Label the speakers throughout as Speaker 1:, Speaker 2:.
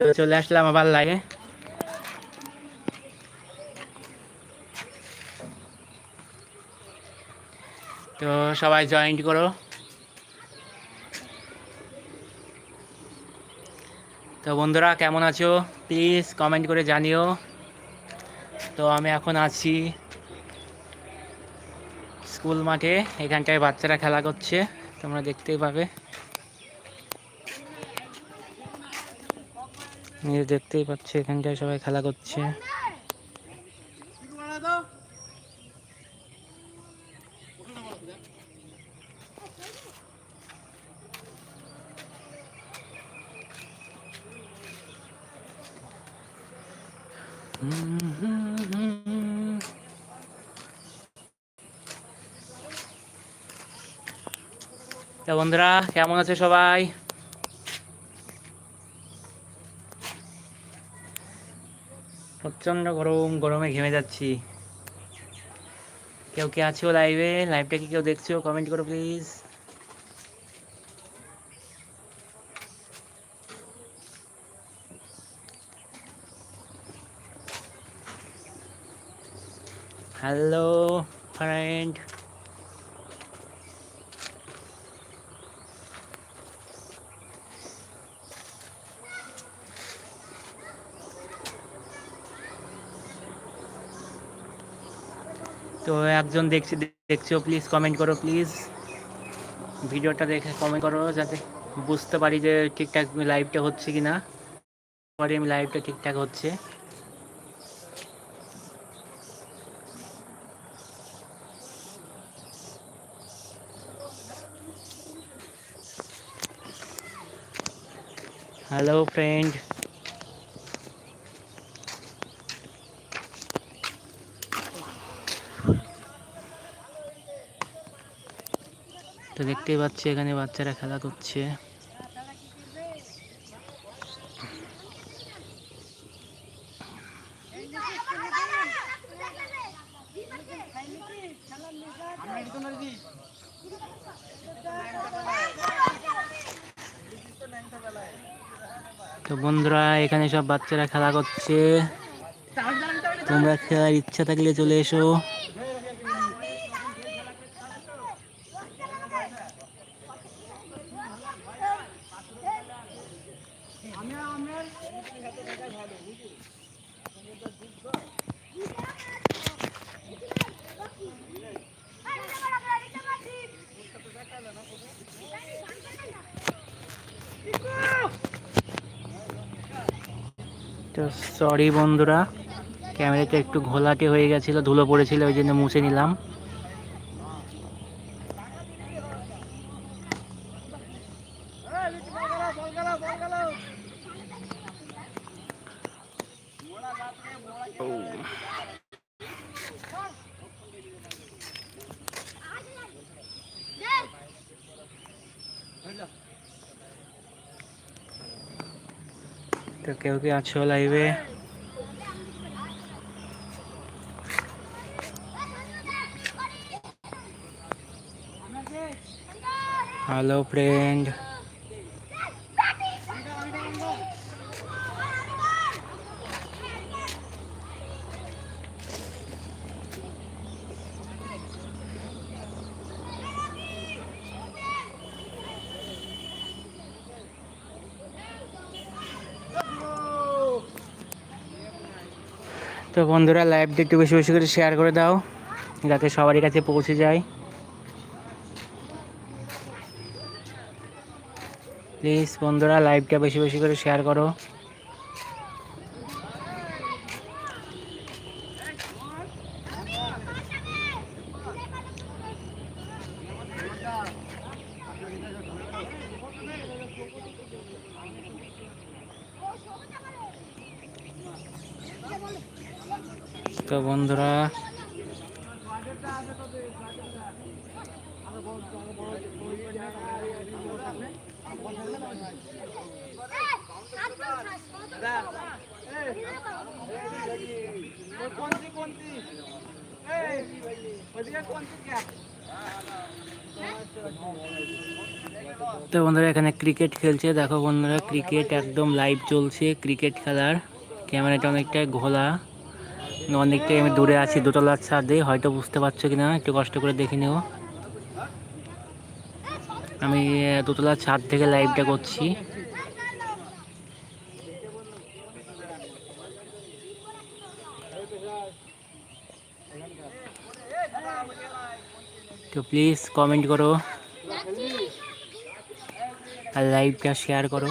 Speaker 1: তো চলে আসলাম আবার লাইভে তো সবাই জয়েন্ট করো। তো বন্ধুরা, কেমন আছো? প্লিজ কমেন্ট করে জানিও। তো আমি এখন আছি স্কুল মাঠে, এখানটায় বাচ্চারা খেলা করছে, তোমরা দেখতেই পাবে। নিজে দেখতেই পাচ্ছি এখানটায় সবাই খেলা করছে। বন্ধুরা কেমন আছে সবাই? প্রচণ্ড গরম, গরমে ঘেমে যাচ্ছি। কেউ কে আছো লাইভে লাইভটা কি কেউ দেখছ? কমেন্ট করো প্লিজ হ্যালো ফ্রেন্ড তো একজন দেখছি, দেখছ প্লিজ কমেন্ট করো প্লিজ ভিডিওটা দেখে কমেন্ট করো, যাতে বুঝতে পারি যে ঠিকঠাক লাইভটা হচ্ছে কি না পরে আমি লাইভটা ঠিকঠাক হচ্ছে। হ্যালো ফ্রেন্ড তো দেখতেই পাচ্ছি, এখানে বাচ্চারা খেলা করছে। তো বন্ধুরা, এখানে সব বাচ্চারা খেলা করছে। তোমরা খেলার ইচ্ছা থাকলে চলে এসো। তো সরি বন্ধুরা, ক্যামেরাটা একটু ঘোলাটে হয়ে গেছিল, ধুলো পড়েছিল, ওই জন্য মুছে নিলাম। তো কেউ কি আছো লাইভে হ্যালো ফ্রেন্ড তো বন্ধুরা লাইভটা একটু বেশি বেশি করে শেয়ার করে দাও, যাতে সবারই কাছে পৌঁছে যায়। প্লিজ বন্ধুরা লাইভটা বেশি বেশি করে শেয়ার করো। তো বন্ধুরা তো বন্ধুরা, এখানে ক্রিকেট খেলছে। দেখো বন্ধুরা ক্রিকেট একদম লাইভ চলছে। ক্রিকেট খেলার। ক্যামেরাটা অনেকটাই ঘোলা। অনেকটাই আমি দূরে আছি দোতলার ছাদে, হয়তো বুঝতে পারছ কিনা, একটু কষ্ট করে দেখে নিও। আমি দোতলার ছাদ থেকে লাইভটা করছি। তো প্লিজ কমেন্ট করো আর লাইভটা শেয়ার করো।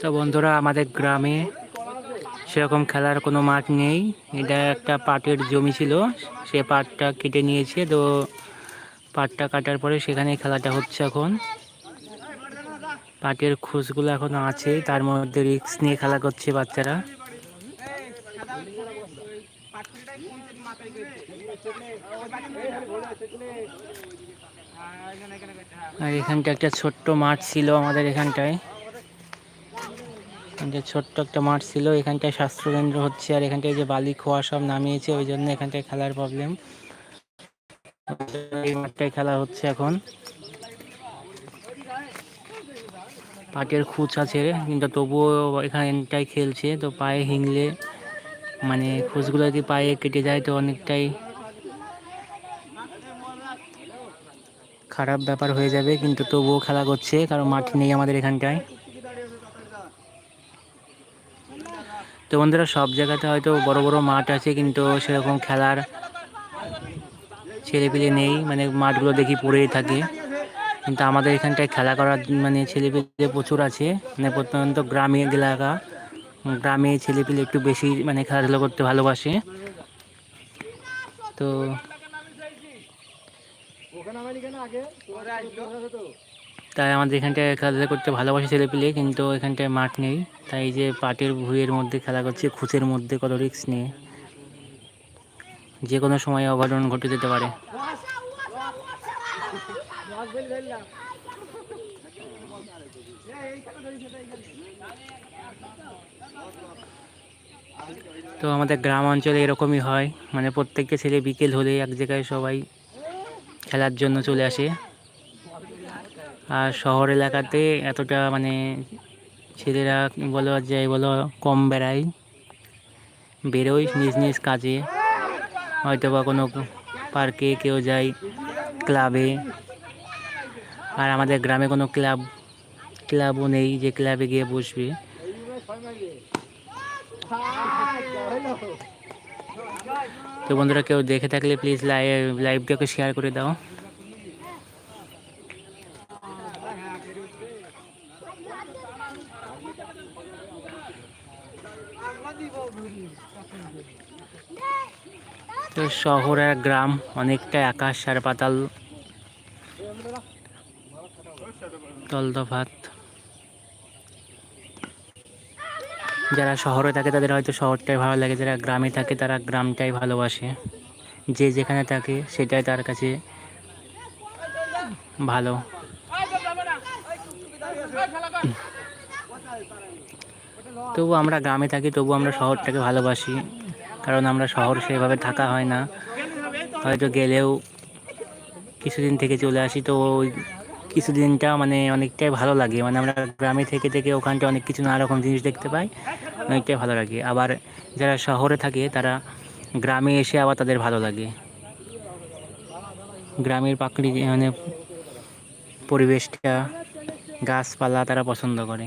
Speaker 1: তো বন্ধুরা আমাদের গ্রামে সেরকম খেলার কোনো মাঠ নেই। এটা একটা পাটের জমি ছিল, সে পাটটা কেটে নিয়েছে। তো পাটটা কাটার পরে সেখানে খেলাটা হচ্ছে এখন। পাটের খোঁজগুলো এখন আছে, তার মধ্যে রিক্স নিয়ে খেলা করছে বাচ্চারা। আর এখানটা একটা ছোট্ট মাঠ ছিল আমাদের এখানটায়। এখানটায় ছোট্ট একটা মাঠ ছিল এখানটায় স্বাস্থ্যকেন্দ্র হচ্ছে, আর এখানটায় যে বালি খোয়া সব নামিয়েছে, ওই জন্য এখানটায় খেলার প্রবলেম এই মাঠটায় খেলা হচ্ছে এখন। পাটের খুচ আছে, কিন্তু তবুও এখানটায় খেলছে, তো পায়ে হিংলে মানে খুচগুলো যদি পায়ে কেটে যায়, তো অনেকটাই খারাপ ব্যাপার হয়ে যাবে, কিন্তু তবুও খেলা করছে, কারণ মাঠ নেই আমাদের এখানটায়। তো বন্ধুরা, সব জায়গাতে হয়তো বড় বড় মাঠ আছে, কিন্তু সেরকম খেলার ছেলেপিলে নেই। মানে মাঠগুলো দেখি পড়েই থাকে। কিন্তু আমাদের এখানটায় খেলা করার মানে ছেলেপিলে প্রচুর আছে। মানে প্রত্যন্ত গ্রামে এলাকা। গ্রামে ছেলেপিলে একটু বেশি মানে খেলাধুলা করতে ভালোবাসে। তো তাই আমাদের এখানটায় খেলাধুলা করতে ভালোবাসে ছেলেপিলে কিন্তু এখানটায় মাঠ নেই। তাই যে পাটের ভুঁইয়ের মধ্যে খেলা করছে খুচের মধ্যে, কত রিক্স নিয়ে। যে কোনো সময় অঘটন ঘটে যেতে পারে। তো আমাদের গ্রাম অঞ্চলে এরকমই হয়। মানে প্রত্যেকটা ছেলে বিকেল হলে এক জায়গায় সবাই খেলার জন্য চলে আসে। আর শহর এলাকাতে এতটা মানে ছেলেরা বলো যাই বলো কম বেড়ায়, বেরোয় নিজ নিজ কাজে। হয়তো বা কোনো পার্কে কেউ যায় ক্লাবে। আর আমাদের গ্রামে কোনো ক্লাব, ক্লাবও নেই যে ক্লাবে গিয়ে বসবে। তো বন্ধুরা কেউ দেখে থাকলে প্লিজ লাইভ লাইভটাকে শেয়ার করে দাও। তো শহর গ্রাম অনেকটাই আকাশ আর পাতাল। তলতফাত যারা শহরে থাকে, তাদের হয়তো শহরটাই ভালো লাগে, যারা গ্রামে থাকে, তারা গ্রামটাই ভালোবাসে। যে যেখানে থাকে, সেটাই তার কাছে ভালো। তবু আমরা গ্রামে থাকি, তবু আমরা শহরটাকে ভালোবাসি। কারণ আমরা শহর সেভাবে থাকা হয় না। হয়তো গেলেও কিছুদিন থেকে চলে আসি, তো ওই কিছুদিনটা মানে অনেকটাই ভালো লাগে। মানে আমরা গ্রামে থেকে থেকে ওখানটা অনেক কিছু নানা রকম জিনিস দেখতে পাই, অনেকটাই ভালো লাগে। আবার যারা শহরে থাকে, তারা গ্রামে এসে আবার তাদের ভালো লাগে। গ্রামের প্রাকৃতিক মানে পরিবেশটা গাছপালা তারা পছন্দ করে।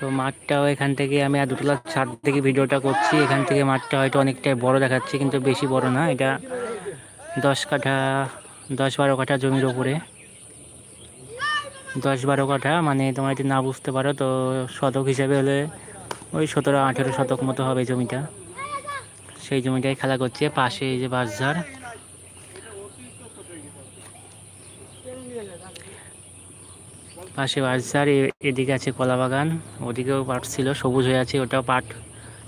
Speaker 1: তো মাঠটাও এখান থেকে আমি আর দুতলার ছাদ থেকে ভিডিওটা করছি। এখান থেকে মাঠটা হয়তো অনেকটাই বড় দেখাচ্ছে, কিন্তু বেশি বড় না। এটা দশ কাঠা, দশ বারো কাঠা জমির ওপরে। দশ বারো কাঠা মানে তোমার যদি না বুঝতে পারো, তো শতক হিসাবে হলে ওই সতেরো, আঠেরো শতক মতো হবে জমিটা। সেই জমিটাই খেলা করছে পাশে এই যে বাঁশঝাড়। পাশে বাঁশঝাড় এদিকে আছে কলা বাগান, ওদিকেও পাট ছিল, সবুজ হয়ে আছে, ওটাও পাট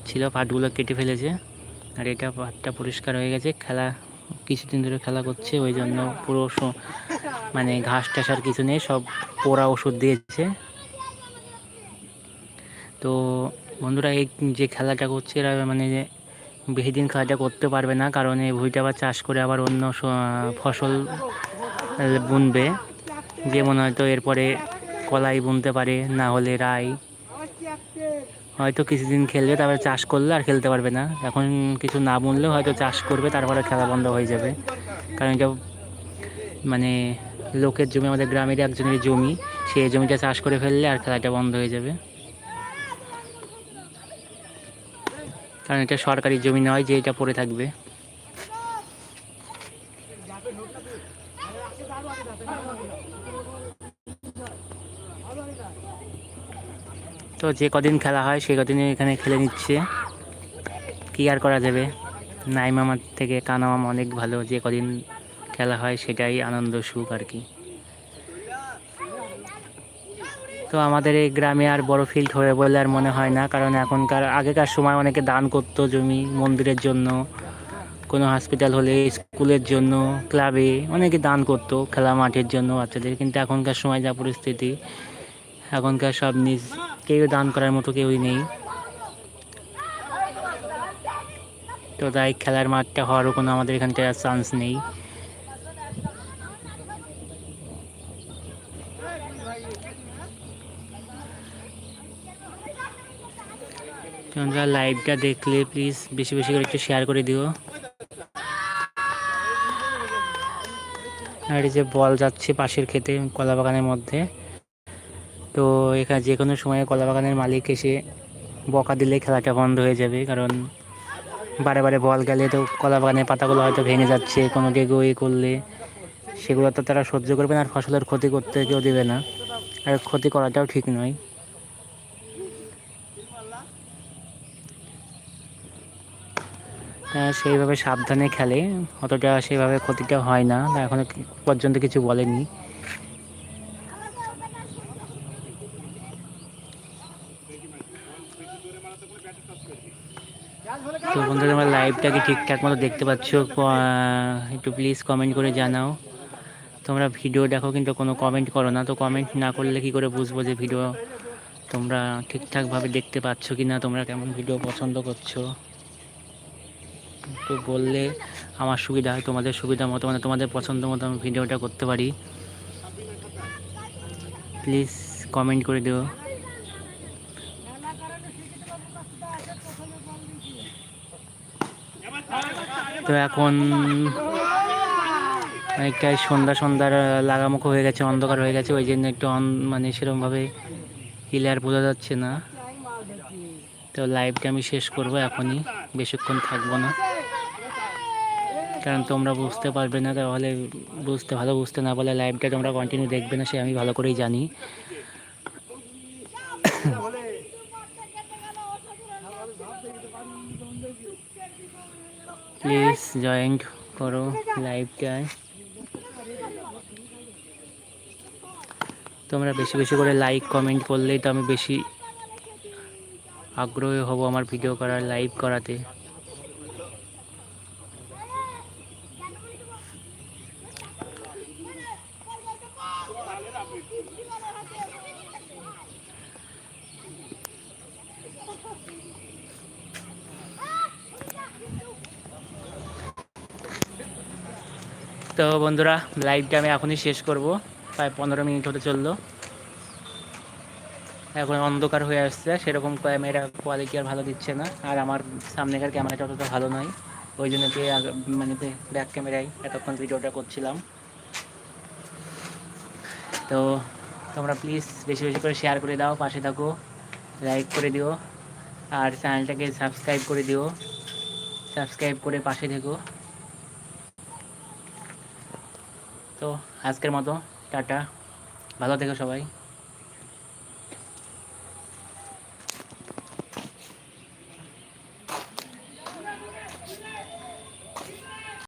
Speaker 1: ছিল, পাটগুলো কেটে ফেলেছে। আর এটা পাটটা পরিষ্কার হয়ে গেছে, খেলা, কিছুদিন ধরে খেলা করছে, ওই জন্য পুরো মানে ঘাস টাস আর কিছু নেই, সব পোড়া ওষুধ দিয়েছে। তো বন্ধুরা, এই যে খেলাটা করছে এরা মানে বেশি দিন খেলাটা করতে পারবে না, কারণ এই ভুঁইটা আবার চাষ করে আবার অন্য ফসল বুনবে। যেমন হয়তো এরপরে কলাই বুনতে পারে, না হলে রাই। হয়তো কিছুদিন খেলবে, তারপরে চাষ করলে আর খেলতে পারবে না। এখন কিছু না বুনলেও হয়তো চাষ করবে, তারপরে খেলা বন্ধ হয়ে যাবে। কারণ এটা মানে লোকের জমি, আমাদের গ্রামের একজনের জমি। সেই জমিটা চাষ করে ফেললে আর খেলাটা বন্ধ হয়ে যাবে। কারণ এটা সরকারি জমি নয় যে এটা পড়ে থাকবে। তো যে কদিন খেলা হয় সে কদিন এখানে খেলে নিচ্ছে। কি আর করা যাবে? নাই মামার থেকে কানা মামা অনেক ভালো যে কদিন খেলা হয় সেটাই আনন্দ, সুখ আর কি। তো আমাদের এই গ্রামে আর বড় ফিল্ড হয়ে বলে আর মনে হয় না, কারণ এখনকার আগেকার সময় অনেকে দান করতো জমি মন্দিরের জন্য, কোনো হসপিটাল হলে, স্কুলের জন্য ক্লাবে অনেকে দান করতো খেলা মাঠের জন্য বাচ্চাদের, কিন্তু এখনকার সময় যা পরিস্থিতি, এখনকার সব নিজ, কেউ দান করার মতো কেউই নেই। তো তাই খেলার মাঠটা হওয়ারও কোনো আমাদের এখানটা চান্স নেই। তোমরা লাইভটা দেখলে প্লিজ বেশি বেশি করে একটু শেয়ার করে দিও। আর এই যে বল যাচ্ছে পাশের খেতে কলা বাগানের মধ্যে। তো এখানে যে কোনো সময়ে কলা বাগানের মালিক এসে বকা দিলে খেলাটা বন্ধ হয়ে যাবে, কারণ বারে বারে বল গেলে তো কলা বাগানের পাতাগুলো হয়তো ভেঙে যাচ্ছে, কোনো ডেগো এ করলে। সেগুলো তো তারা সহ্য করবে না আর ফসলের ক্ষতি করতে কেউ দেবে না। আর ক্ষতি করাটাও ঠিক নয়। সেইভাবে সাবধানে খেলে। অতটা সেভাবে ক্ষতিটা হয় না এখনও পর্যন্ত কিছু বলেনি। তো বন্ধুরা তোমার লাইভটাকে ঠিকঠাক মতো দেখতে পাচ্ছ একটু প্লিজ কমেন্ট করে জানাও। তোমরা ভিডিও দেখো, কিন্তু কোনো কমেন্ট করো না। তো কমেন্ট না করলে কি করে বুঝব যে ভিডিও তোমরা ঠিকঠাকভাবে দেখতে পাচ্ছ কি না তোমরা কেমন ভিডিও পছন্দ করছ? তো বললে আমার সুবিধা হয়, তোমাদের সুবিধা মতো মানে তোমাদের পছন্দ মতো আমি ভিডিওটা করতে পারি। প্লিজ কমেন্ট করে দিও। তো এখন অনেকটাই সন্ধ্যা, সন্ধ্যার লাগামুখো হয়ে গেছে, অন্ধকার হয়ে গেছে, ওই জন্য একটু মানে সেরকমভাবে ক্লিয়ার বোঝা যাচ্ছে না। তো লাইভটা আমি শেষ করব এখনই, বেশিক্ষণ থাকব না। কারণ তোমরা বুঝতে পারবে না, তাহলে বুঝতে, ভালো বুঝতে না পারলে লাইভটা তোমরা কন্টিনিউ দেখবে না, সে আমি ভালো করেই জানি। প্লিজ জয়েন করো লাইভটায় তোমরা বেশি বেশি করে লাইক কমেন্ট করলেই তো আমি বেশি আগ্রহী হব আমার ভিডিও করার লাইভ করাতে। তো বন্ধুরা লাইভটা আমি এখনই শেষ করব। প্রায় পনেরো মিনিট হতে চলল। এখন অন্ধকার হয়ে আসছে, সেরকম ক্যামেরা কোয়ালিটি আর ভালো দিচ্ছে না। আর আমার সামনেকার ক্যামেরাটা অতটা ভালো নয়। ওই জন্য মানে ব্যাক ক্যামেরায় এতক্ষণ ভিডিওটা করছিলাম। তো তোমরা প্লিজ বেশি বেশি করে শেয়ার করে দাও, পাশে থাকো লাইক করে দিও, আর চ্যানেলটাকে সাবস্ক্রাইব করে দিও সাবস্ক্রাইব করে পাশে থেকো। তো আজকের মতো, টাটা, ভালো থেকো সবাই।